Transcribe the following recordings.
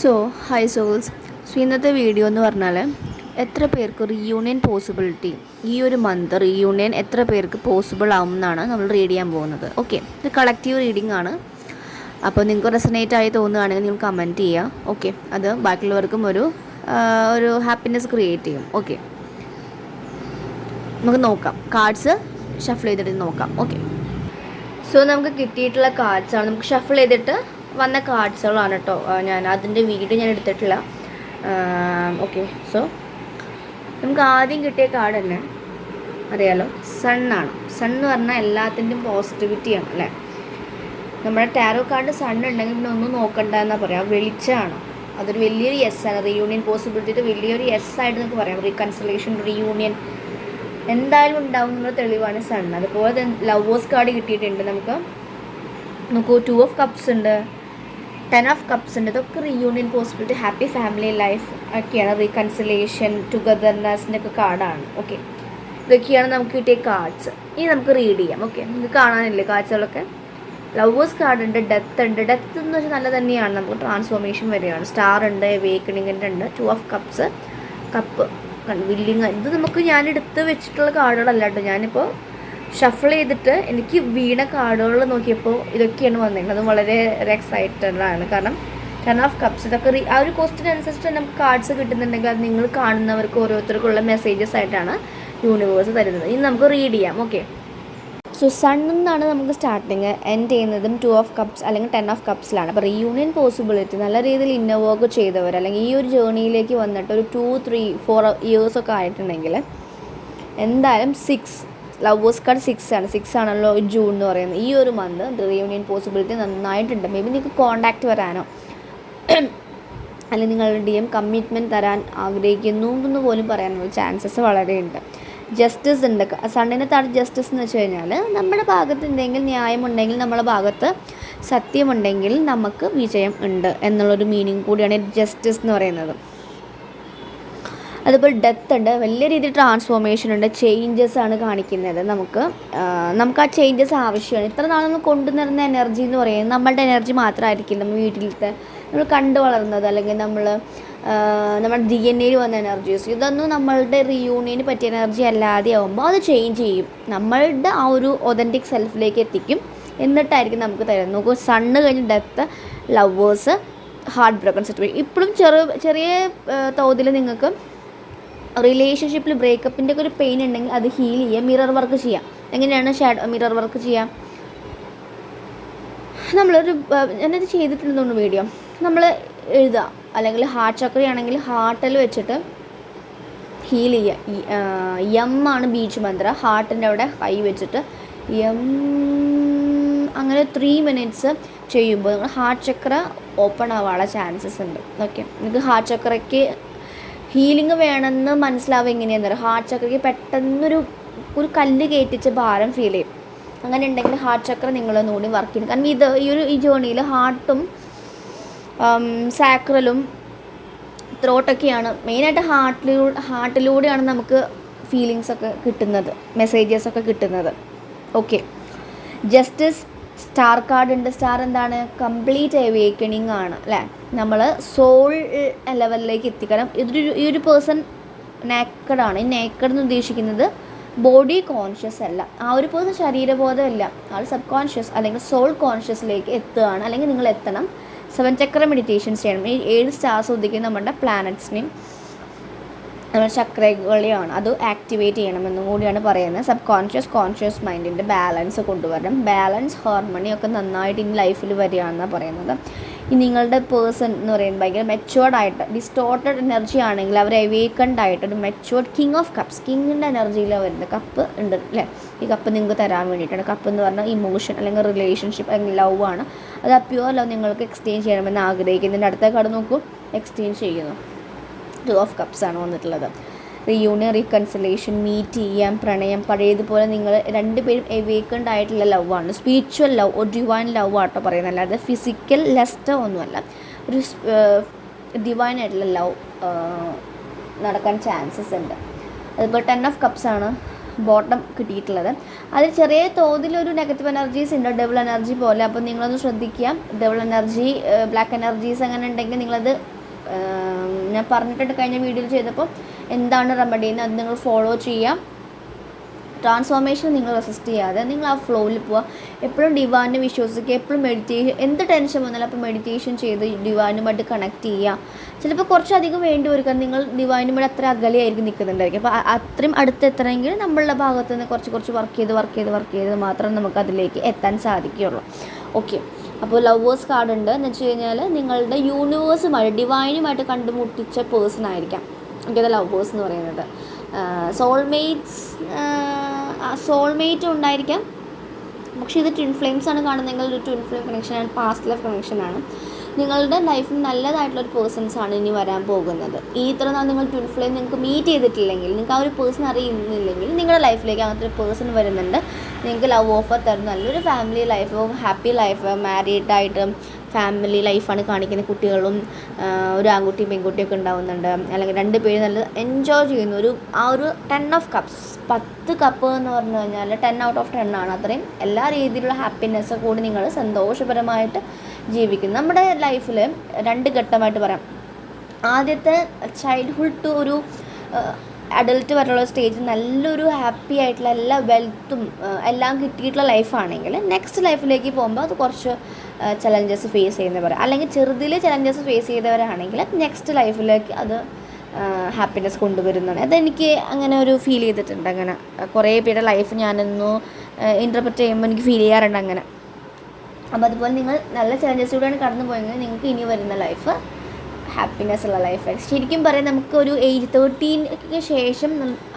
So hi souls so ഇന്നത്തെ video എന്ന് പറഞ്ഞാൽ എത്ര പേർക്ക് റീയൂണിയൻ പോസിബിലിറ്റി ഈ ഒരു മന്ത് റീയൂണിയൻ എത്ര പേർക്ക് പോസിബിൾ ആവും എന്നാണ് നമ്മൾ റീഡ് ചെയ്യാൻ പോകുന്നത്. ഓക്കെ ഇത് കളക്റ്റീവ് റീഡിംഗ് ആണ്. അപ്പോൾ നിങ്ങൾക്ക് റെസനേറ്റ് ആയി തോന്നുകയാണെങ്കിൽ നിങ്ങൾ കമന്റ് ചെയ്യുക. ഓക്കെ അത് ബാക്കിയുള്ളവർക്കും ഒരു ഒരു ഹാപ്പിനെസ് ക്രിയേറ്റ് ചെയ്യും. ഓക്കെ നമുക്ക് നോക്കാം. കാർഡ്സ് ഷഫിൾ ചെയ്തിട്ട് നോക്കാം. ഓക്കെ സോ നമുക്ക് കിട്ടിയിട്ടുള്ള കാർഡ്സാണ് നമുക്ക് ഷഫിൾ ചെയ്തിട്ട് വന്ന കാർഡ്സുകളാണ് കേട്ടോ. ഞാൻ അതിന്റെ വീഡിയോ ഞാൻ എടുത്തിട്ടില്ല. ഓക്കെ. സോ നമുക്ക് ആദ്യം കിട്ടിയ കാർഡ് തന്നെ അറിയാലോ. സണ്ണാണ് സൺ എന്ന് പറഞ്ഞാൽ എല്ലാത്തിന്റെയും പോസിറ്റിവിറ്റിയാണ് അല്ലേ? നമ്മുടെ ടാരോ കാർഡ് സൺ ഉണ്ടെങ്കിൽ പിന്നെ ഒന്നും നോക്കണ്ട എന്നാ പറയാം. വെളിച്ചമാണ്. അതൊരു വലിയൊരു യെസ് ആണ്. റീയൂണിയൻ പോസിബിലിറ്റി വലിയൊരു യെസ് ആയിട്ട് നമുക്ക് പറയാം. റീകൺസലേഷൻ റീയൂണിയൻ എന്തായാലും ഉണ്ടാവും എന്നുള്ള തെളിവാണ് സൺ. അതുപോലെ ലവേഴ്സ് കാർഡ് കിട്ടിയിട്ടുണ്ട് നമുക്ക്. നോക്കൂ ടു ഓഫ് കപ്സ് ഉണ്ട്. ടെൻ ഓഫ് കപ്സ് ഉണ്ട്. ഇതൊക്കെ reunion possibility happy family life ഒക്കെയാണ്. റീകൺസിലേഷൻ ടുഗദർനെസിന്റെ ഒക്കെ കാർഡാണ് ഓക്കെ ഇതൊക്കെയാണ് നമുക്ക് കിട്ടിയ കാർഡ്സ് ഇനി നമുക്ക് റീഡ് ചെയ്യാം. ഓക്കെ നിങ്ങൾക്ക് കാണാനില്ലേ കാർഡ്സുകളൊക്കെ ലവേഴ്സ് കാർഡ് ഉണ്ട് ഡെത്ത് ഉണ്ട്. ഡെത്ത് എന്ന് വെച്ചാൽ നല്ല തന്നെയാണ്. നമുക്ക് ട്രാൻസ്ഫോർമേഷൻ വരികയാണ് സ്റ്റാർ ഉണ്ട് വേക്കണിങ്ങിന്റെ ഉണ്ട്. Two of cups cup willing. ഇത് നമുക്ക് ഞാൻ എടുത്ത് വെച്ചിട്ടുള്ള കാർഡുകളല്ല കേട്ടോ. ഞാനിപ്പോൾ ഷഫിൾ ചെയ്തിട്ട് എനിക്ക് വീണ കാർഡുകൾ നോക്കിയപ്പോൾ ഇതൊക്കെയാണ് വന്നിരിക്കുന്നത് അത് വളരെ എക്സൈറ്റഡാണ് കാരണം ടെൻ ഓഫ് കപ്സ് ഇതൊക്കെ റീ ആ ഒരു ക്വസ്റ്റിന് അനുസരിച്ച് നമുക്ക് കാർഡ്സ് കിട്ടുന്നുണ്ടെങ്കിൽ അത് നിങ്ങൾ കാണുന്നവർക്ക് ഓരോരുത്തർക്കുള്ള മെസ്സേജസ് ആയിട്ടാണ് യൂണിവേഴ്സ് തരുന്നത്. ഇനി നമുക്ക് റീഡ് ചെയ്യാം. ഓക്കെ സോ സൺ നിന്നാണ് നമുക്ക് സ്റ്റാർട്ടിങ് എൻഡ് ചെയ്യുന്നതും ടു ഓഫ് കപ്സ് അല്ലെങ്കിൽ ടെൻ ഓഫ് കപ്സിലാണ് അപ്പോൾ റീയൂണിയൻ പോസിബിലിറ്റി നല്ല രീതിയിൽ ഇന്നർ വർക്ക് ചെയ്തവർ അല്ലെങ്കിൽ ഈ ഒരു ജേർണിയിലേക്ക് വന്നിട്ട് ഒരു ടു ത്രീ ഫോർ ഇയേഴ്സൊക്കെ ആയിട്ടുണ്ടെങ്കിൽ എന്തായാലും സിക്സ് ലവേഴ്സ് കാർഡ് സിക്സ് ആണ്. സിക്സ് ആണല്ലോ ജൂൺ എന്ന് പറയുന്നത്. ഈ ഒരു മന്ത് റീയൂണിയൻ പോസിബിലിറ്റി നന്നായിട്ടുണ്ട്. മേ ബി നിങ്ങൾക്ക് കോണ്ടാക്റ്റ് വരാനോ. അല്ലെങ്കിൽ നിങ്ങളുടെ ഡി എം കമ്മിറ്റ്മെന്റ് തരാൻ ആഗ്രഹിക്കുന്നു എന്ന് പോലും പറയാനുള്ള ചാൻസസ് വളരെയുണ്ട് ജസ്റ്റിസ് ഉണ്ട്. സണ്ണിനെ താഴെ ജസ്റ്റിസ് എന്ന് വെച്ച് കഴിഞ്ഞാൽ നമ്മുടെ ഭാഗത്ത് എന്തെങ്കിലും ന്യായമുണ്ടെങ്കിൽ നമ്മുടെ ഭാഗത്ത് സത്യമുണ്ടെങ്കിൽ നമുക്ക് വിജയം ഉണ്ട് എന്നുള്ളൊരു മീനിങ് കൂടിയാണ് ജസ്റ്റിസ് എന്ന് പറയുന്നത്. അതുപോലെ ഡെത്ത് ഉണ്ട്. വലിയ രീതിയിൽ ട്രാൻസ്ഫോർമേഷൻ ഉണ്ട്. ചേഞ്ചസ് ആണ് കാണിക്കുന്നത് നമുക്ക്. നമുക്ക് ആ ചേഞ്ചസ് ആവശ്യമാണ്. ഇത്ര നാൾ നമ്മൾ കൊണ്ടുവരുന്ന എനർജി എന്ന് പറയുന്നത് നമ്മളുടെ എനർജി മാത്രമായിരിക്കില്ല. നമ്മൾ വീട്ടിലത്തെ നമ്മൾ കണ്ടു വളർന്നത് അല്ലെങ്കിൽ നമ്മൾ നമ്മുടെ ഡി എൻ എയിൽ വന്ന എനർജീസ് ഇതൊന്നും നമ്മളുടെ റിയൂണിയന് പറ്റിയ എനർജി അല്ലാതെ ആവുമ്പോൾ അത് ചേഞ്ച് ചെയ്യും. നമ്മളുടെ ആ ഒരു ഒതന്റിക് സെൽഫിലേക്ക് എത്തിക്കും. എന്നിട്ടായിരിക്കും നമുക്ക് തരുന്നത്. നോക്കൂ സണ്ണ് കഴിഞ്ഞ് death lovers heart broken situation ഇപ്പോഴും ചെറു ചെറിയ തോതിൽ നിങ്ങൾക്ക് റിലേഷൻഷിപ്പിൽ ബ്രേക്കപ്പിന്റെ ഒക്കെ ഒരു പെയിൻ ഉണ്ടെങ്കിൽ അത് ഹീൽ ചെയ്യുക മിറർ വർക്ക് ചെയ്യാം. എങ്ങനെയാണ് ഷാഡോ മിറർ വർക്ക് ചെയ്യാം? നമ്മളൊരു ഞാനത് ചെയ്തിട്ടുണ്ടെന്ന് വീഡിയോ നമ്മൾ എഴുതുക അല്ലെങ്കിൽ ഹാർട്ട് ചക്രയാണെങ്കിൽ ഹാർട്ടിൽ വെച്ചിട്ട് ഹീൽ ചെയ്യുക എം ആണ് ബീച്ച് മന്ത്ര ഹാർട്ടിന്റെ അവിടെ കൈ വെച്ചിട്ട് എം അങ്ങനെ ത്രീ മിനിറ്റ്സ് ചെയ്യുമ്പോൾ നിങ്ങൾ ഹാർട്ട് ചക്ര ഓപ്പൺ ആവാനുള്ള ചാൻസസ് ഉണ്ട്. ഓക്കെ നിങ്ങൾക്ക് ഹാർട്ട് ചക്രയ്ക്ക് ഹീലിംഗ് വേണമെന്ന് മനസ്സിലാവുക എങ്ങനെയാണെന്ന് പറയുക ഹാർട്ട് ചക്രയ്ക്ക് പെട്ടെന്നൊരു ഒരു കല്ല് കയറ്റിച്ച ഭാരം ഫീൽ ചെയ്യും. അങ്ങനെ ഉണ്ടെങ്കിൽ ഹാർട്ട് ചക്ര നിങ്ങളൊന്നുകൂടി വർക്ക് ചെയ്യും കാരണം ഇത് ഈ ഒരു ഈ ജേണിയിൽ ഹാർട്ടും സാക്രലും ത്രോട്ടൊക്കെയാണ് മെയിനായിട്ട് ഹാർട്ടിലൂടെ ഹാർട്ടിലൂടെയാണ് നമുക്ക് ഫീലിങ്സ് ഒക്കെ കിട്ടുന്നത്. മെസ്സേജസ് ഒക്കെ കിട്ടുന്നത്. ഓക്കെ ജസ്റ്റിസ് സ്റ്റാർ കാർഡ് ഉണ്ട്. സ്റ്റാർ എന്താണ്? കംപ്ലീറ്റ് അവേക്കണിങ് ആണ് അല്ലേ? നമ്മൾ സോൾ ലെവലിലേക്ക് എത്തിക്കണം. ഇതൊരു ഈ ഒരു പേഴ്സൺ നേക്കഡാണ് ഈ നേക്കഡ് എന്ന് ഉദ്ദേശിക്കുന്നത് ബോഡി കോൺഷ്യസ് അല്ല. ആ ഒരു പേഴ്സൺ ശരീരബോധമല്ല. ആൾ സബ് കോൺഷ്യസ് അല്ലെങ്കിൽ സോൾ കോൺഷ്യസിലേക്ക് എത്തുകയാണ്. അല്ലെങ്കിൽ നിങ്ങൾ എത്തണം. സെവൻ ചക്ര മെഡിറ്റേഷൻസ് ചെയ്യണം. ഈ ഏഴ് സ്റ്റാർസ് ഉദ്ദേശിക്കുന്ന നമ്മുടെ പ്ലാനറ്റ്സിനെയും നമ്മുടെ ചക്രകളെയാണ് അത് ആക്ടിവേറ്റ് ചെയ്യണമെന്നും കൂടിയാണ് പറയുന്നത്. സബ് കോൺഷ്യസ് കോൺഷ്യസ് മൈൻഡിന്റെ ബാലൻസ് കൊണ്ടുവരണം. ബാലൻസ് ഹാർമണി ഒക്കെ നന്നായിട്ട് ഇനി ലൈഫിൽ വരികയാണെന്നാണ് പറയുന്നത്. ഈ നിങ്ങളുടെ പേഴ്സൺ എന്ന് പറയുന്നത് ഭയങ്കര മെച്ചുവേർഡ് ആയിട്ട് ഡിസ്റ്റോർട്ടഡ് എനർജി ആണെങ്കിൽ അവർ അവേക്കൺഡ് ആയിട്ട് ഒരു മെച്ചുവേർഡ് കിങ് ഓഫ് കപ്സ് കിങ്ങിന്റെ എനർജിയിലാണ് വരുന്ന കപ്പ് ഉണ്ട് അല്ലേ ഈ കപ്പ് നിങ്ങൾക്ക് തരാൻ വേണ്ടിയിട്ടാണ്. കപ്പ് എന്ന് പറഞ്ഞാൽ ഇമോഷൻ അല്ലെങ്കിൽ റിലേഷൻഷിപ്പ് അല്ലെങ്കിൽ ലവ് ആണ്. അത് ആ പ്യുവർ ലവ് നിങ്ങൾക്ക് എക്സ്ചേഞ്ച് ചെയ്യണമെന്ന് ആഗ്രഹിക്കുന്നതിന്റെ അടുത്ത കാർഡ് നോക്കൂ. എക്സ്ചേഞ്ച് ചെയ്യുന്നു. ടു ഓഫ് കപ്സ് ആണ് വന്നിട്ടുള്ളത്. റിയൂണിയൻ റീകൺസിലേഷൻ മീറ്റ് ചെയ്യാം പ്രണയം പഴയതുപോലെ നിങ്ങൾ രണ്ടുപേരും എവേക്കൻഡ് ആയിട്ടുള്ള ലവ് ആണ്. സ്പിരിച്വൽ ലവ് ഒരു ഡിവൈൻ ലവ് ആട്ടോ പറയുന്നത്. അല്ലാതെ ഫിസിക്കൽ ലെസ്റ്റർ ഒന്നുമല്ല. ഒരു ഡിവൈൻ ആയിട്ടുള്ള ലവ് നടക്കാൻ ചാൻസസ് ഉണ്ട്. അതിപ്പോൾ ടെൻ ഓഫ് കപ്സ് ആണ് ബോട്ടം കിട്ടിയിട്ടുള്ളത്. അതിൽ ചെറിയ തോതിലൊരു നെഗറ്റീവ് എനർജീസ് ഉണ്ട്. ഡബിൾ എനർജി പോലെ. അപ്പോൾ നിങ്ങളൊന്ന് ശ്രദ്ധിക്കുക. ഡബിൾ എനർജി ബ്ലാക്ക് എനർജീസ് അങ്ങനെ ഉണ്ടെങ്കിൽ നിങ്ങളത് ഞാൻ പറഞ്ഞിട്ടുണ്ട് കഴിഞ്ഞ വീഡിയോയിൽ ചെയ്തപ്പോൾ എന്താണ് റെമഡി എന്ന് അത് നിങ്ങൾ ഫോളോ ചെയ്യാം. ട്രാൻസ്ഫോർമേഷൻ നിങ്ങൾ റെസിസ്റ്റ് ചെയ്യാതെ നിങ്ങൾ ആ ഫ്ലോയിൽ പോവുക എപ്പോഴും ഡിവാനെ വിശ്വസിക്കുക എപ്പോഴും മെഡിറ്റേഷൻ എന്ത് ടെൻഷൻ വന്നാലും അപ്പോൾ മെഡിറ്റേഷൻ ചെയ്ത് ഡിവാനുമായിട്ട് കണക്ട് ചെയ്യുക ചിലപ്പോൾ കുറച്ചധികം വേണ്ടി വരും നിങ്ങൾ ഡിവാനുമായിട്ട് അത്ര അകലെയായിരിക്കും നിൽക്കുന്നുണ്ടായിരിക്കും. അപ്പോൾ അത്രയും അടുത്ത് എത്തണമെങ്കിൽ നമ്മളുടെ ഭാഗത്ത് നിന്ന് കുറച്ച് കുറച്ച് വർക്ക് ചെയ്ത് വർക്ക് ചെയ്ത് വർക്ക് ചെയ്ത് മാത്രം നമുക്ക് അതിലേക്ക് എത്താൻ സാധിക്കുകയുള്ളൂ. ഓക്കെ അപ്പോൾ ലവേഴ്സ് കാർഡ് ഉണ്ട്. എന്ന് വെച്ച് കഴിഞ്ഞാൽ നിങ്ങളുടെ യൂണിവേഴ്സുമായിട്ട് ഡിവൈനുമായിട്ട് കണ്ടുമുട്ടിച്ച പേഴ്സൺ ആയിരിക്കാം. എനിക്കത് ലവേഴ്സ് എന്ന് പറയുന്നത്. സോൾമേറ്റ്സ് സോൾമേറ്റും ഉണ്ടായിരിക്കാം. പക്ഷേ ഇത് ട്വിൻ ഫ്ലെയിംസ് ആണ് കാണുന്നതെങ്കിൽ ഒരു ട്വിൻ ഫ്ലെയിം കണക്ഷനാണ് പാസ്റ്റ് ലൈഫ് കണക്ഷനാണ് നിങ്ങളുടെ ലൈഫിൽ നല്ലതായിട്ടുള്ള ഒരു ആണ് ഇനി വരാൻ പോകുന്നത്. ഈ ഇത്ര നാൾ നിങ്ങൾ ട്വിൻ ഫ്ലെയിം നിങ്ങൾക്ക് മീറ്റ് ചെയ്തിട്ടില്ലെങ്കിൽ നിങ്ങൾക്ക് ആ ഒരു പേഴ്സൺ അറിയുന്നില്ലെങ്കിൽ നിങ്ങളുടെ ലൈഫിലേക്ക് അങ്ങനത്തെ ഒരു പേഴ്സൺ വരുന്നുണ്ട്. നിങ്ങൾക്ക് ലവ് ഓഫർ തരുന്ന നല്ലൊരു family life happy life married ആയിട്ട് ഫാമിലി ലൈഫാണ് കാണിക്കുന്ന കുട്ടികളും ഒരു ആൺകുട്ടിയും പെൺകുട്ടിയൊക്കെ ഉണ്ടാവുന്നുണ്ട്. അല്ലെങ്കിൽ രണ്ട് പേര് നല്ല എൻജോയ് ചെയ്യുന്ന ഒരു ആ ഒരു ടെൻ ഓഫ് കപ്സ് പത്ത് കപ്പ് എന്ന് പറഞ്ഞു കഴിഞ്ഞാൽ ടെൻ ഔട്ട് ഓഫ് ടെൻ ആണ്. അത്രയും എല്ലാ രീതിയിലുള്ള ഹാപ്പിനെസ്സും കൂടി നിങ്ങൾ സന്തോഷപരമായിട്ട് ജീവിക്കുന്നു. നമ്മുടെ ലൈഫിൽ രണ്ട് ഘട്ടമായിട്ട് പറയാം. ആദ്യത്തെ ചൈൽഡ്ഹുഡ് ടു ഒരു അഡൽട്ട് വരെയുള്ള സ്റ്റേജ് നല്ലൊരു ഹാപ്പി ആയിട്ടുള്ള എല്ലാ വെൽത്തും എല്ലാം കിട്ടിയിട്ടുള്ള ലൈഫാണെങ്കിൽ നെക്സ്റ്റ് ലൈഫിലേക്ക് പോകുമ്പോൾ അത് കുറച്ച് ചലഞ്ചസ് ഫേസ് ചെയ്യുന്നവർ അല്ലെങ്കിൽ ചെറുതിൽ ചലഞ്ചസ് ഫേസ് ചെയ്തവരാണെങ്കിൽ നെക്സ്റ്റ് ലൈഫിലേക്ക് അത് ഹാപ്പിനെസ് കൊണ്ടുവരുന്നതാണ്. അതെനിക്ക് അങ്ങനെ ഒരു ഫീൽ ചെയ്തിട്ടുണ്ട്. അങ്ങനെ കുറേ പേരുടെ ലൈഫ് ഞാനൊന്ന് ഇന്റർപ്രറ്റ് ചെയ്യുമ്പോൾ എനിക്ക് ഫീൽ ചെയ്യാറുണ്ട് അങ്ങനെ. അപ്പോൾ അതുപോലെ നിങ്ങൾ നല്ല ചലഞ്ചസിലൂടെയാണ് കടന്നു പോയെങ്കിൽ നിങ്ങൾക്ക് ഇനി വരുന്ന ലൈഫ് ഹാപ്പിനെസ് ഉള്ള ലൈഫാണ് ശരിക്കും പറയാം നമുക്ക് ഒരു എയ്റ്റ് തേർട്ടീനക്ക് ശേഷം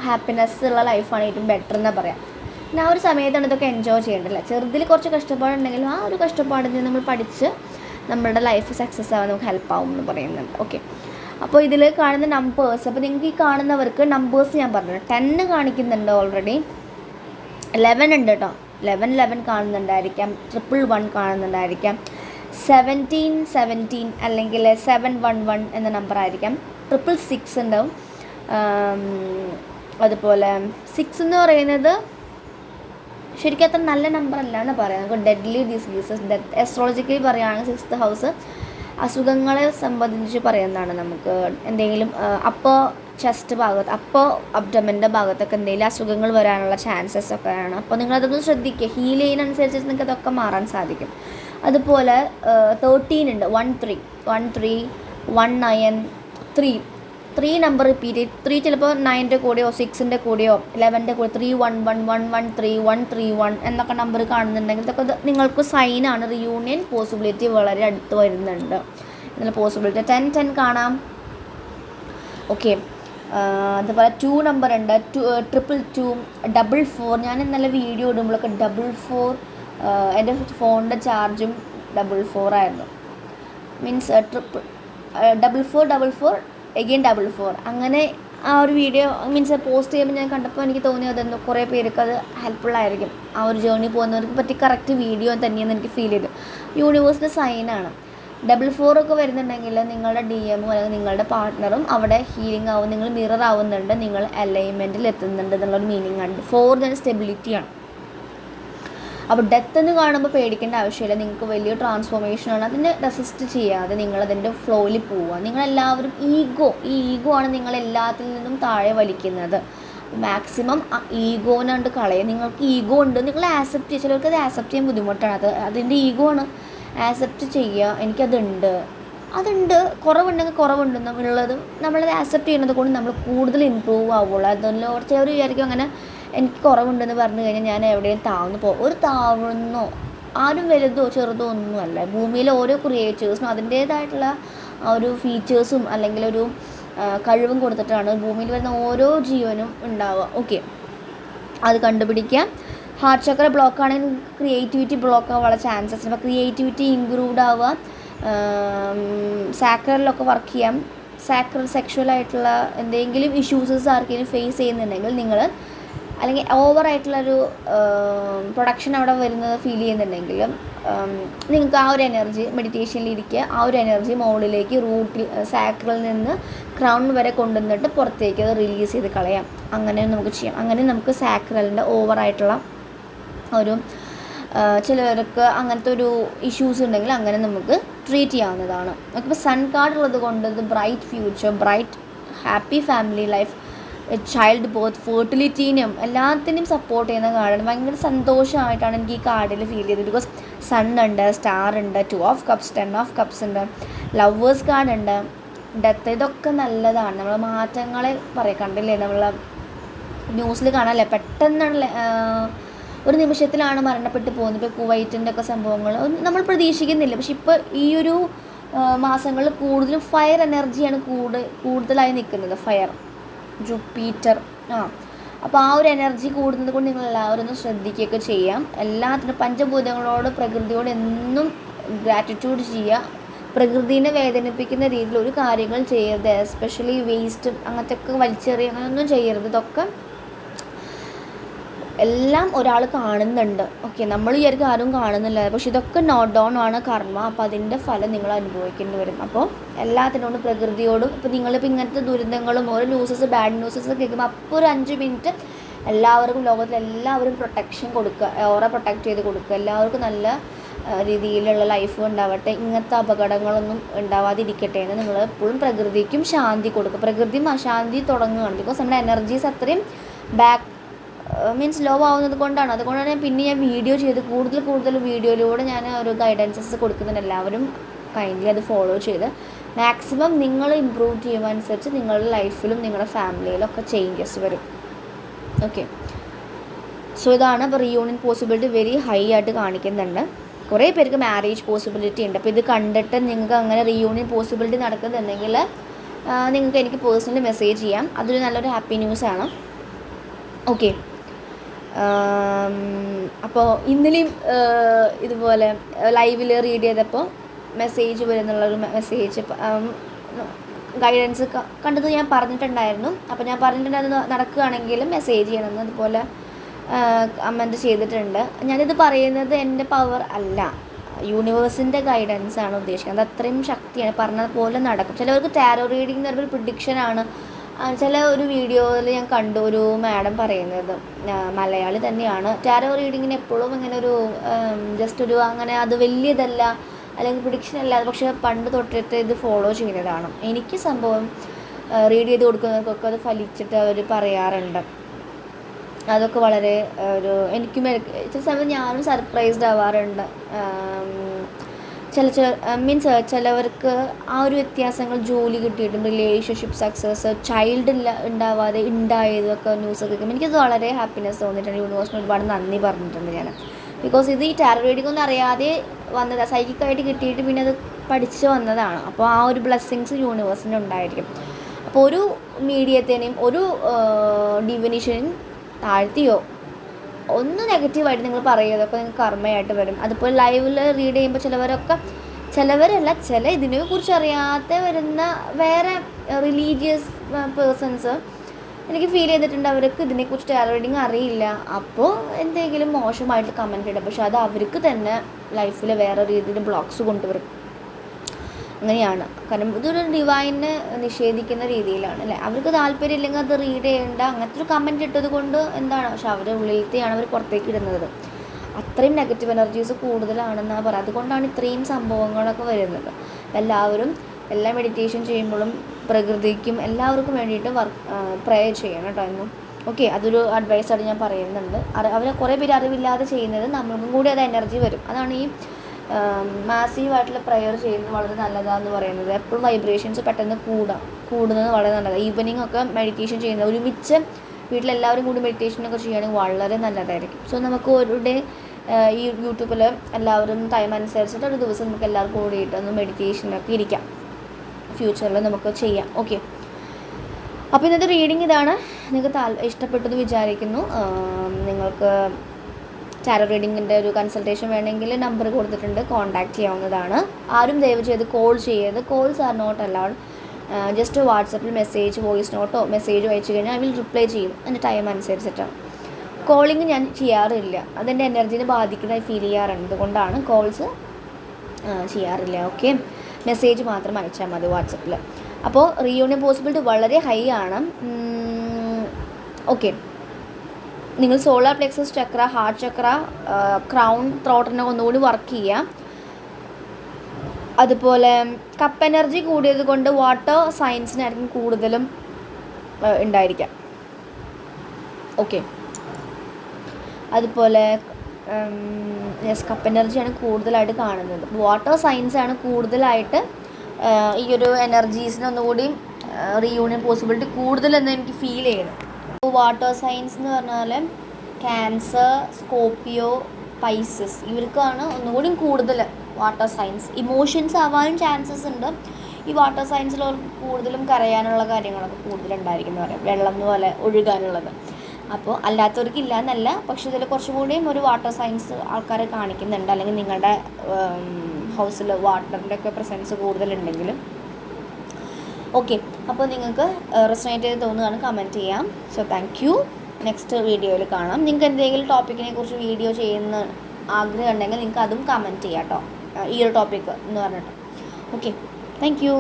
ഹാപ്പിനെസ് ഉള്ള ലൈഫാണ് ഏറ്റവും ബെറ്റർ എന്ന് പറയാം. ആ ഒരു സമയത്താണ് ഇതൊക്കെ എൻജോയ് ചെയ്യേണ്ടത് ചെറുതിൽ കുറച്ച് കഷ്ടപ്പാടുണ്ടെങ്കിലും ആ ഒരു കഷ്ടപ്പാടിൽ നിന്ന് നമ്മൾ പഠിച്ച് നമ്മുടെ ലൈഫ് സക്സസ് ആവാൻ നമുക്ക് ഹെൽപ്പ് ആവും എന്ന് പറയുന്നുണ്ട്. ഓക്കെ അപ്പോൾ ഇതിൽ കാണുന്ന നമ്പേഴ്സ് അപ്പോൾ നിങ്ങൾക്ക് ഈ കാണുന്നവർക്ക് നമ്പേഴ്സ് ഞാൻ പറഞ്ഞു ടെന്ന് കാണിക്കുന്നുണ്ട് ഓൾറെഡി ലെവൻ ഉണ്ട് കേട്ടോ ലെവൻ ലെവൻ കാണുന്നുണ്ടായിരിക്കാം ട്രിപ്പിൾ വൺ കാണുന്നുണ്ടായിരിക്കാം സെവന്റീൻ സെവന്റീൻ അല്ലെങ്കിൽ സെവൻ വൺ വൺ എന്ന നമ്പർ ആയിരിക്കാം. ട്രിപ്പിൾ സിക്സ് ഉണ്ടാവും. അതുപോലെ സിക്സ് എന്ന് പറയുന്നത് ശരിക്കും അത്ര നല്ല നമ്പർ അല്ല എന്ന് പറയാം. നമുക്ക് ഡെഡ്ലി ഡിസീസസ് ഡെത്ത് എസ്ട്രോളജിക്കലി പറയുകയാണെങ്കിൽ സിക്സ്ത് ഹൗസ് അസുഖങ്ങളെ സംബന്ധിച്ച് പറയുന്നതാണ് നമുക്ക്. എന്തെങ്കിലും അപ്പോൾ ചെസ്റ്റ് ഭാഗത്ത് അപ്പോൾ അബ്ഡമന്റെ ഭാഗത്തൊക്കെ എന്തെങ്കിലും അസുഖങ്ങൾ വരാനുള്ള ചാൻസസ് ഒക്കെയാണ്. അപ്പോൾ നിങ്ങളതൊന്ന് ശ്രദ്ധിക്കുക ഹീൽ ചെയ്യുന്നതനുസരിച്ച് നിങ്ങൾക്ക് അതൊക്കെ മാറാൻ സാധിക്കും. അതുപോലെ തേർട്ടീൻ ഉണ്ട്. One three one three one nine three three number repeat three ചിലപ്പോൾ നയന്റെ കൂടെയോ സിക്സിന്റെ കൂടെയോ ഇലവന്റെ കൂടെ three one one one one three one three one എന്നൊക്കെ നമ്പർ കാണുന്നുണ്ടെങ്കിൽ ഇതൊക്കെ ഇത് നിങ്ങൾക്ക് സൈനാണ് റിയൂണിയൻ പോസിബിലിറ്റി വളരെ അടുത്ത് വരുന്നുണ്ട്. ഇതിൽ പോസിബിലിറ്റി ടെൻ ടെൻ കാണാം. ഓക്കെ അതുപോലെ ടു നമ്പർ ഉണ്ട്. Two triple two double four ഞാൻ ഇന്നലെ വീഡിയോ ഇടുമ്പോഴൊക്കെ ഡബിൾ ഫോർ എന്റെ ഫോണിന്റെ ചാർജും ഡബിൾ ഫോർ ആയിരുന്നു. Means triple double four double four again double four അങ്ങനെ ആ ഒരു വീഡിയോ മീൻസ് പോസ്റ്റ് ചെയ്യുമ്പോൾ ഞാൻ കണ്ടപ്പോൾ എനിക്ക് തോന്നി അതെന്തോ കുറേ പേർക്ക് അത് ഹെൽപ്ഫുൾ ആയിരിക്കും. ആ ഒരു ജേർണി പോകുന്നവർക്ക് പറ്റി കറക്റ്റ് വീഡിയോ തന്നെയെന്ന് എനിക്ക് ഫീൽ ചെയ്തു. യൂണിവേഴ്സിന്റെ സൈനാണ് ഡബിൾ ഫോർ ഒക്കെ വരുന്നുണ്ടെങ്കിൽ നിങ്ങളുടെ ഡി എമ്മും അല്ലെങ്കിൽ നിങ്ങളുടെ പാർട്ട്ണറും അവിടെ ഹീലിംഗ് ആവും നിങ്ങൾ മിറർ ആവുന്നുണ്ട് നിങ്ങൾ അലൈൻമെന്റിൽ എത്തുന്നുണ്ട് എന്നുള്ളൊരു മീനിങ് ആണ്. ഫോർ തന്നെ സ്റ്റെബിലിറ്റിയാണ് അപ്പോൾ ഡെത്ത് എന്ന് കാണുമ്പോൾ പേടിക്കേണ്ട ആവശ്യമില്ല. നിങ്ങൾക്ക് വലിയ ട്രാൻസ്ഫോർമേഷനാണ് അതിനെ റെസിസ്റ്റ് ചെയ്യാതെ നിങ്ങൾ അതിന്റെ ഫ്ലോയിൽ പോവുക. നിങ്ങളെല്ലാവരും ഈഗോ ഈ ഈഗോ ആണ് നിങ്ങളെല്ലാത്തിൽ നിന്നും താഴെ വലിക്കുന്നത്. മാക്സിമം ഈഗോനെ കണ്ട് കളയുക. നിങ്ങൾക്ക് ഈഗോ ഉണ്ട്. നിങ്ങൾ ആക്സെപ്റ്റ് ചിലർക്ക് അത് ആക്സെപ്റ്റ് ചെയ്യാൻ ബുദ്ധിമുട്ടാണ്. അത് അതിന്റെ ഈഗോ ആണ്. ആക്സെപ്റ്റ് ചെയ്യുക എനിക്കതുണ്ട്. അതുണ്ട്. കുറവുണ്ടെങ്കിൽ കുറവുണ്ടെന്നുള്ളതും നമ്മളത് ആക്സെപ്റ്റ് ചെയ്യുന്നത് കൊണ്ട് നമ്മൾ കൂടുതൽ ഇമ്പ്രൂവ് ആവുള്ളൂ. അതല്ലോ ചിലർ വിചാരിക്കും അങ്ങനെ എനിക്ക് കുറവുണ്ടെന്ന് പറഞ്ഞു കഴിഞ്ഞാൽ ഞാൻ എവിടെയും താഴ്ന്നു പോകും. ഒരു താഴ്ന്നോ ആരും വലുതോ ചെറുതോ ഒന്നുമല്ല. ഭൂമിയിലെ ഓരോ ക്രിയേറ്റേഴ്സിനും അതിന്റേതായിട്ടുള്ള ഒരു ഫീച്ചേഴ്സും അല്ലെങ്കിൽ ഒരു കഴിവും കൊടുത്തിട്ടാണ് ഭൂമിയിൽ വരുന്ന ഓരോ ജീവനും ഉണ്ടാവുക. ഓക്കെ അത് കണ്ടുപിടിക്കുക ഹാർട്ട് ചക്ര ബ്ലോക്ക് ആണെങ്കിൽ ക്രിയേറ്റിവിറ്റി ബ്ലോക്ക് ആവാനുള്ള ചാൻസസ് അപ്പോൾ ക്രിയേറ്റിവിറ്റി ഇമ്പ്രൂവ്ഡ് ആവുക. സാക്രലിലൊക്കെ വർക്ക് ചെയ്യാം. സാക്രൽ സെക്ഷുവൽ ആയിട്ടുള്ള എന്തെങ്കിലും ഇഷ്യൂസസ് ആർക്കെങ്കിലും ഫേസ് ചെയ്യുന്നുണ്ടെങ്കിൽ നിങ്ങൾ അല്ലെങ്കിൽ ഓവറായിട്ടുള്ളൊരു പ്രൊഡക്ഷൻ അവിടെ വരുന്നത് ഫീൽ ചെയ്യുന്നുണ്ടെങ്കിലും നിങ്ങൾക്ക് ആ ഒരു എനർജി മെഡിറ്റേഷനിൽ ഇരിക്കുക. ആ ഒരു എനർജി മുകളിലേക്ക് റൂട്ടിൽ സാക്രിൽ നിന്ന് ക്രൗൺ വരെ കൊണ്ടുവന്നിട്ട് പുറത്തേക്ക് അത് റിലീസ് ചെയ്ത് കളയാം. അങ്ങനെ നമുക്ക് ചെയ്യാം. അങ്ങനെ നമുക്ക് സാക്രലിന്റെ ഓവറായിട്ടുള്ള ഒരു ചിലവർക്ക് അങ്ങനത്തെ ഒരു ഇഷ്യൂസ് ഉണ്ടെങ്കിൽ അങ്ങനെ നമുക്ക് ട്രീറ്റ് ചെയ്യാവുന്നതാണ്. നമുക്കിപ്പോൾ സൺ കാർഡ് ഉള്ളത് കൊണ്ട് bright future bright happy family life child both ഫെർട്ടിലിറ്റീനും എല്ലാത്തിനും സപ്പോർട്ട് ചെയ്യുന്ന കാർഡാണ്. ഭയങ്കര സന്തോഷമായിട്ടാണ് എനിക്ക് ഈ കാർഡിൽ ഫീൽ ചെയ്തത്. ബിക്കോസ് സൺ ഉണ്ട് സ്റ്റാർ ഉണ്ട് two of cups ten of cups ഉണ്ട് ലവേഴ്സ് കാർഡ് ഉണ്ട്. ഡെത്ത് ഇതൊക്കെ നല്ലതാണ്. നമ്മൾ മാറ്റങ്ങളെ പറയാം. കണ്ടില്ലേ? നമ്മൾ ന്യൂസിൽ കാണാല്ലേ? പെട്ടെന്നാണ് ഒരു നിമിഷത്തിലാണ് മരണപ്പെട്ടു പോകുന്നത്. ഇപ്പോൾ കുവൈറ്റിന്റെ ഒക്കെ സംഭവങ്ങൾ നമ്മൾ പ്രതീക്ഷിക്കുന്നില്ല. പക്ഷെ ഇപ്പോൾ ഈ ഒരു മാസങ്ങളിൽ കൂടുതലും ഫയർ എനർജിയാണ് കൂടുതൽ കൂടുതലായി നിൽക്കുന്നത്. Fire Jupiter. ആ. അപ്പോൾ ആ ഒരു എനർജി കൂടുന്നത് കൊണ്ട് നിങ്ങൾ എല്ലാവരും ഒന്ന് ശ്രദ്ധിക്കുകയൊക്കെ ചെയ്യാം. എല്ലാത്തിനും പഞ്ചഭൂതങ്ങളോട് പ്രകൃതിയോട് എന്നും ഗ്രാറ്റിറ്റ്യൂഡ് ചെയ്യുക. പ്രകൃതിനെ വേദനിപ്പിക്കുന്ന രീതിയിൽ ഒരു കാര്യങ്ങൾ ചെയ്യരുത്. എസ്പെഷ്യലി വേസ്റ്റ് അങ്ങനത്തെ ഒക്കെ വലിച്ചെറിയുക അങ്ങനെയൊന്നും ചെയ്യരുത്. ഇതൊക്കെ എല്ലാം ഒരാൾ കാണുന്നുണ്ട്. ഓക്കെ നമ്മൾ വിചാരിക്കും ആരും കാണുന്നില്ല. പക്ഷെ ഇതൊക്കെ നോട്ട് ഡൗൺ ആണ് കർമ്മ. അപ്പോൾ അതിന്റെ ഫലം നിങ്ങൾ അനുഭവിക്കേണ്ടി വരും. അപ്പോൾ എല്ലാത്തിനോടും പ്രകൃതിയോടും ഇപ്പോൾ നിങ്ങളിപ്പോൾ ഇങ്ങനത്തെ ദുരന്തങ്ങളും ഓരോ ന്യൂസസ് ബാഡ് ന്യൂസസ് കേൾക്കുമ്പോൾ അപ്പോൾ ഒരു അഞ്ച് മിനിറ്റ് എല്ലാവർക്കും ലോകത്തിൽ എല്ലാവരും പ്രൊട്ടക്ഷൻ കൊടുക്കുക. ഓറെ പ്രൊട്ടക്റ്റ് ചെയ്ത് കൊടുക്കുക. എല്ലാവർക്കും നല്ല രീതിയിലുള്ള ലൈഫ് ഉണ്ടാവട്ടെ. ഇങ്ങനത്തെ അപകടങ്ങളൊന്നും ഉണ്ടാവാതിരിക്കട്ടെ എന്ന് നിങ്ങൾ എപ്പോഴും പ്രകൃതിക്കും ശാന്തി കൊടുക്കുക. പ്രകൃതിയും അശാന്തി തുടങ്ങുകയാണ്. ബിക്കോസ് നമ്മുടെ എനർജീസ് അത്രയും ബാക്ക് മീൻസ് ലോ ആവുന്നത് കൊണ്ടാണ്. അതുകൊണ്ടാണ് ഞാൻ പിന്നെ ഞാൻ വീഡിയോ ചെയ്ത് കൂടുതൽ കൂടുതൽ വീഡിയോയിലൂടെ ഞാൻ ഒരു ഗൈഡൻസസ് കൊടുക്കുന്നുണ്ട് എല്ലാവരും കൈൻഡ്ലി അത് ഫോളോ ചെയ്ത്. മാക്സിമം നിങ്ങൾ ഇമ്പ്രൂവ് ചെയ്യുമ്പോൾ അനുസരിച്ച് നിങ്ങളുടെ ലൈഫിലും നിങ്ങളുടെ ഫാമിലിയിലും ഒക്കെ ചേഞ്ചസ് വരും. ഓക്കെ സോ ഇതാണ് അപ്പോൾ റീയൂണിയൻ പോസിബിലിറ്റി വെരി ഹൈ ആയിട്ട് കാണിക്കുന്നുണ്ട്. കുറേ പേർക്ക് മാരേജ് പോസിബിലിറ്റി ഉണ്ട്. അപ്പോൾ ഇത് കണ്ടിട്ട് നിങ്ങൾക്ക് അങ്ങനെ റീയൂണിയൻ പോസിബിലിറ്റി നടക്കുന്നുണ്ടെങ്കിൽ നിങ്ങൾക്ക് എനിക്ക് പേഴ്സണലി മെസ്സേജ് ചെയ്യാം. അതൊരു നല്ലൊരു ഹാപ്പി ന്യൂസാണ് ഓക്കെ അപ്പോൾ ഇന്നലെയും ഇതുപോലെ ലൈവിൽ റീഡ് ചെയ്തപ്പോൾ മെസ്സേജ് വരുന്നുള്ളൊരു മെസ്സേജ് ഗൈഡൻസ് കണ്ടത് ഞാൻ പറഞ്ഞിട്ടുണ്ടായിരുന്നു. അപ്പോൾ ഞാൻ പറഞ്ഞിട്ടുണ്ടായിരുന്നു നടക്കുകയാണെങ്കിലും മെസ്സേജ് ചെയ്യണമെന്ന് അതുപോലെ കമന്റ് ചെയ്തിട്ടുണ്ട്. ഞാനിത് പറയുന്നത് എന്റെ പവർ അല്ല. യൂണിവേഴ്സിന്റെ ഗൈഡൻസ് ആണ് ഉദ്ദേശിക്കുന്നത്. അത് അത്രയും ശക്തിയാണ്. പറഞ്ഞ പോലെ നടക്കും. ചിലവർക്ക് ടാരോ റീഡിംഗ് എന്ന് പറയുമ്പോൾ പ്രിഡിക്ഷനാണ് ചില ഒരു വീഡിയോയിൽ ഞാൻ കണ്ടു ഒരു മാഡം പറയുന്നത് മലയാളി തന്നെയാണ്. ടാരോ റീഡിങ്ങിന് എപ്പോഴും ഇങ്ങനെ ഒരു ജസ്റ്റ് ഒരു അങ്ങനെ അത് വലിയതല്ല അല്ലെങ്കിൽ പ്രിഡിക്ഷൻ അല്ല പക്ഷേ പണ്ട് തൊട്ടിട്ട് ഇത് ഫോളോ ചെയ്യുന്നതാണ്. എനിക്ക് സംഭവം റീഡ് ചെയ്ത് കൊടുക്കുന്നവർക്കൊക്കെ അത് ഫലിച്ചിട്ട് അവർ പറയാറുണ്ട്. അതൊക്കെ വളരെ ഒരു എനിക്കും ചില സമയത്ത് ഞാനും സർപ്രൈസ്ഡ് ആവാറുണ്ട്. ആം, ചില മീൻസ് ചിലവർക്ക് ആ ഒരു വ്യത്യാസങ്ങൾ ജോലി കിട്ടിയിട്ടും റിലേഷൻഷിപ്പ് സക്സസ് ചൈൽഡ് ഇല്ല ഉണ്ടാവാതെ ഉണ്ടായതൊക്കെ ന്യൂസ് കേൾക്കുമ്പോൾ എനിക്കത് വളരെ ഹാപ്പിനെസ് തോന്നിയിട്ടുണ്ട്. യൂണിവേഴ്സിന് ഒരുപാട് നന്ദി പറഞ്ഞിട്ടുണ്ട് ഞാൻ. ബിക്കോസ് ഇത് ഈ ടാരോ റീഡിംഗ് ഒന്നും അറിയാതെ വന്നത് സൈക്കിക്കായിട്ട് കിട്ടിയിട്ട് പിന്നെ അത് പഠിച്ചു വന്നതാണ്. അപ്പോൾ ആ ഒരു ബ്ലെസ്സിങ്സ് യൂണിവേഴ്സിന് ഉണ്ടായിരിക്കും. അപ്പോൾ ഒരു മീഡിയത്തിനെയും ഒരു ഡിവിനിഷനും താഴ്ത്തിയോ? ഒന്ന് നെഗറ്റീവായിട്ട് നിങ്ങൾ പറയുക അപ്പോൾ നിങ്ങൾക്ക് കർമ്മയായിട്ട് വരും. അതുപോലെ ലൈവിൽ റീഡ് ചെയ്യുമ്പോൾ ചിലവരൊക്കെ ചിലവരല്ല ചില ഇതിനെക്കുറിച്ച് അറിയാതെ വരുന്ന വേറെ റിലീജിയസ് പേഴ്സൺസ് എനിക്ക് ഫീൽ ചെയ്തിട്ടുണ്ട് അവർക്ക് ഇതിനെക്കുറിച്ച് ടാരോ റീഡിങ് അറിയില്ല. അപ്പോൾ എന്തെങ്കിലും മോശമായിട്ട് കമന്റ് ഇടും. പക്ഷെ അത് അവർക്ക് തന്നെ ലൈഫിൽ വേറെ രീതിയിൽ ബ്ലോക്സ് കൊണ്ടുവരും. അങ്ങനെയാണ്. കാരണം ഇതൊരു ഡിവൈനെ നിഷേധിക്കുന്ന രീതിയിലാണ് അല്ലേ? അവർക്ക് താല്പര്യം ഇല്ലെങ്കിൽ അത് റീഡ് ചെയ്യേണ്ട അങ്ങനത്തെ ഒരു കമന്റ് ഇട്ടത് കൊണ്ട് എന്താണ്? പക്ഷെ അവരുടെ ഉള്ളിലത്തെയാണ് അവർ പുറത്തേക്ക് ഇടുന്നത്. അത്രയും നെഗറ്റീവ് എനർജീസ് കൂടുതലാണെന്നാണ് പറയുക. അതുകൊണ്ടാണ് ഇത്രയും സംഭവങ്ങളൊക്കെ വരുന്നത്. എല്ലാവരും എല്ലാ മെഡിറ്റേഷൻ ചെയ്യുമ്പോഴും പ്രകൃതിക്കും എല്ലാവർക്കും വേണ്ടിയിട്ട് വർക്ക് പ്രേ ചെയ്യണം കേട്ടോ എന്നും. ഓക്കെ അതൊരു അഡ്വൈസായിട്ട് ഞാൻ പറയുന്നുണ്ട്. അവരെ കുറേ പേര് അറിവില്ലാതെ ചെയ്യുന്നത് നമ്മൾക്കും കൂടി അത് എനർജി വരും. അതാണ് ഈ മാസീവായിട്ടുള്ള പ്രയർ ചെയ്യുന്നത് വളരെ നല്ലതാന്ന് പറയുന്നത്. എപ്പോഴും വൈബ്രേഷൻസ് പെട്ടെന്ന് കൂടാം കൂടുന്നത് വളരെ നല്ലതാണ് ഈവനിങ് ഒക്കെ മെഡിറ്റേഷൻ ചെയ്യുന്നത്. ഒരുമിച്ച് വീട്ടിലെല്ലാവരും കൂടി മെഡിറ്റേഷനൊക്കെ ചെയ്യുകയാണെങ്കിൽ വളരെ നല്ലതായിരിക്കും. സോ നമുക്ക് ഒരു ഡേ ഈ യൂട്യൂബിൽ എല്ലാവരും ടൈം അനുസരിച്ചിട്ട് ഒരു ദിവസം നമുക്ക് എല്ലാവർക്കും കൂടിയിട്ട് ഒന്ന് മെഡിറ്റേഷനൊക്കെ ഇരിക്കാം. ഫ്യൂച്ചറിൽ നമുക്ക് ചെയ്യാം. ഓക്കെ അപ്പോൾ ഇന്നത്തെ റീഡിങ് ഇതാണ്. നിങ്ങൾക്ക് താൽ ഇഷ്ടപ്പെട്ടെന്ന് വിചാരിക്കുന്നു. നിങ്ങൾക്ക് ടാരോ റീഡിങ്ങിന്റെ ഒരു കൺസൾട്ടേഷൻ വേണമെങ്കിൽ നമ്പർ കൊടുത്തിട്ടുണ്ട് കോൺടാക്റ്റ് ചെയ്യാവുന്നതാണ്. ആരും ദയവ് ചെയ്ത് കോൾ ചെയ്യരുത്. Calls are not allowed just വാട്സപ്പിൽ മെസ്സേജ് വോയിസ് നോട്ടോ മെസ്സേജോ അയച്ചു കഴിഞ്ഞാൽ ഐ വിൽ റിപ്ലൈ ചെയ്യും. എന്റെ ടൈം അനുസരിച്ചിട്ടാണ് കോളിങ് ഞാൻ ചെയ്യാറില്ല. അതെന്റെ എനർജീനെ ബാധിക്കുന്നതായി ഫീൽ ചെയ്യാറുണ്ട്. അതുകൊണ്ടാണ് കോൾസ് ചെയ്യാറില്ല. ഓക്കെ മെസ്സേജ് മാത്രം അയച്ചാൽ മതി വാട്സപ്പിൽ അപ്പോൾ റീയൂണിയൻ പോസിബിലിറ്റി വളരെ ഹൈ ആണ്. ഓക്കെ നിങ്ങൾ solar plexus chakra heart chakra crown ത്രോട്ടിനെ ഒന്നുകൂടി വർക്ക് ചെയ്യാം. അതുപോലെ കപ്പ് എനർജി കൂടിയത് കൊണ്ട് വാട്ടർ സയൻസിനായിരിക്കും കൂടുതലും ഉണ്ടായിരിക്കാം. ഓക്കെ. അതുപോലെ യെസ് കപ്പ് എനർജിയാണ് കൂടുതലായിട്ട് കാണുന്നത്. വാട്ടർ സയൻസാണ് കൂടുതലായിട്ട് ഈ ഒരു എനർജീസിനൊന്നുകൂടി റീയൂണിയൻ പോസിബിലിറ്റി കൂടുതലെന്ന് എനിക്ക് ഫീൽ ചെയ്യുന്നു വാട്ടർ സയൻസ് എന്ന് പറഞ്ഞാൽ ക്യാൻസർ സ്കോപ്പിയോ പൈസസ്. ഇവർക്കാണ് ഒന്നുകൂടി കൂടുതൽ വാട്ടർ സയൻസ്. ഇമോഷൻസ് ആവാനും ചാൻസസ് ഉണ്ട്. ഈ വാട്ടർ സയൻസിലുള്ളവർക്ക് കൂടുതലും കരയാനുള്ള കാര്യങ്ങളൊക്കെ കൂടുതലുണ്ടായിരിക്കും പറയാം. വെള്ളം പോലെ ഒഴുകാനുള്ളത്. അപ്പോൾ അല്ലാത്തവർക്ക് ഇല്ല എന്നല്ല പക്ഷെ ഇതിൽ കുറച്ചും കൂടിയും ഒരു വാട്ടർ സയൻസ് ആൾക്കാരെ കാണിക്കുന്നുണ്ട്. അല്ലെങ്കിൽ നിങ്ങളുടെ ഹൗസിൽ വാട്ടറിന്റെ ഒക്കെ പ്രസൻസ് കൂടുതലുണ്ടെങ്കിലും. ഓക്കെ. അപ്പോൾ നിങ്ങൾക്ക് റെസ്റ്റിനേറ്റ് ചെയ്ത് തോന്നുകയാണ് കമന്റ് ചെയ്യാം. സോ താങ്ക് യു നെക്സ്റ്റ് വീഡിയോയിൽ കാണാം. നിങ്ങൾക്ക് എന്തെങ്കിലും ടോപ്പിക്കിനെ കുറിച്ച് വീഡിയോ ചെയ്യുന്ന ആഗ്രഹം ഉണ്ടെങ്കിൽ നിങ്ങൾക്ക് അതും കമന്റ് ചെയ്യാം കേട്ടോ ഈ ഒരു ടോപ്പിക്ക് എന്ന് പറഞ്ഞിട്ട്. Okay thank you